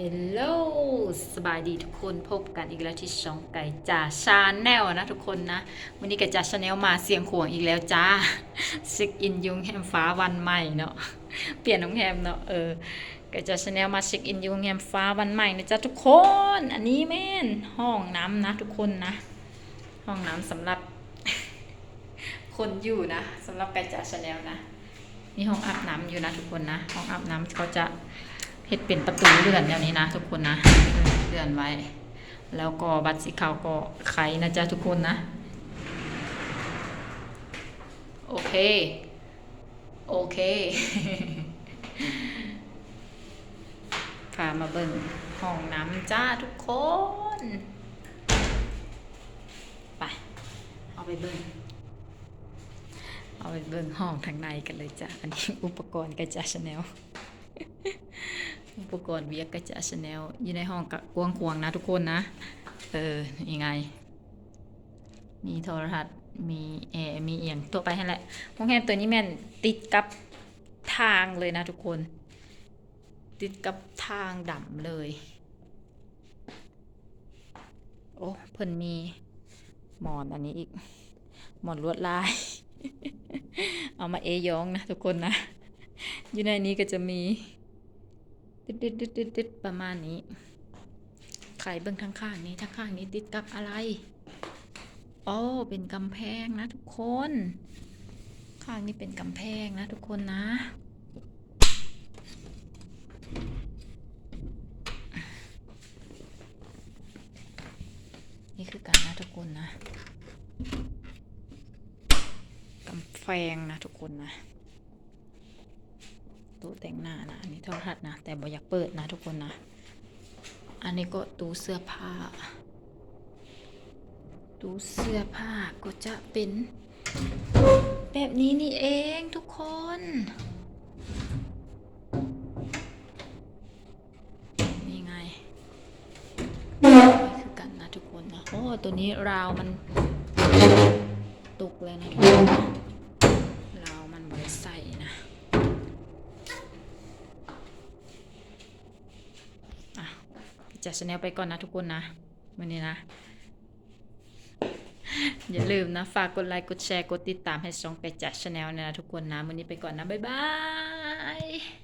ฮลโหลสบายดีทุกคนพบกันอีกแล้วที่ช่องไก่จ่าชาแนลนะทุกคนนะ วันนี้ไก่จ่าชาแนลมาเสียงขวงอีกแล้วจ้าซิกอินยุงแฮมฟ้าวันใหม่เนาะเปลี่ยนน้องแฮมเนาะเออไก่จ่าชาแนลมาเช็คอินยุงแฮมฟ้าวันใหม่นะจ๊ะทุกคน อันนี้แม่นห้องน้ำนะ ทุกคนนะ ห้องน้ำสำหรับ คนอยู่นะสำหรับไก่จ่าชาแนลนะมีห้องอาบน้ำอยู่นะ ทุกคนนะห้องอาบน้ำเขาจะ เฮ็ดเป็นประตูเลื่อนแบบนี้นะ ทุกคนนะเลื่อนไว้ แล้วก็บัตรสีขาวก็ไขนะจ๊ะทุกคนนะ โอเค โอเคพามาเบิ่งห้องน้ำจ้าทุกคน ไป เอาไปเบิ่งเอาไปเบิ่งห้องทางในกันเลยจ้ะ อันนี้อุปกรณ์กระจาชาแนล อุปกรณ์เวียกกระจาชาแนลอยู่ในห้องกกวางควงๆนะทุกคนนะ เออ ยังไง มีโทรทัศน์ มีแอร์ มีเอียงตัวไปให้แหละห้องแฮมตัวนี้แม่นติดกับทางเลยนะทุกคน ติดกับทางดำเลย โอ้เพิ่นมีหมอนอันนี้อีก หมอนลวดลาย เอามาเอยองนะทุกคนนะ อยู่ในนี้ก็จะมี ติดติดติดติดติดประมาณนี้ ไข่เบื้องทางข้างนี้ทางข้างนี้ติดกับอะไรอ๋อเป็นกำแพงนะทุกคน ข้างนี้เป็นกำแพงนะทุกคนนะ นี่คือกันนะทุกคนนะกำแพงนะทุกคนนะ ตู้แต่งหน้านะอันนี้โทรทัศน์นะ แต่บ่อยากเปิดนะทุกคนนะ อันนี้ก็ตู้เสื้อผ้า ตู้เสื้อผ้าก็จะเป็น แบบนี้นี่เองทุกคน นี่ไงคือกันนะทุกคนนะ โอ้ ตัวนี้ราวมันตกเลยนะทุกคนนะราวมันบริใส่นะ อะ จัดชาแนลไปก่อนนะทุกคนนะ วันนี้นะ อย่าลืมนะ ฝากกดไลค์กดแชร์กดติดตามให้ช่องไปจัดชาแนลนะทุกคนนะ วันนี้ไปก่อนนะ บ๊ายบาย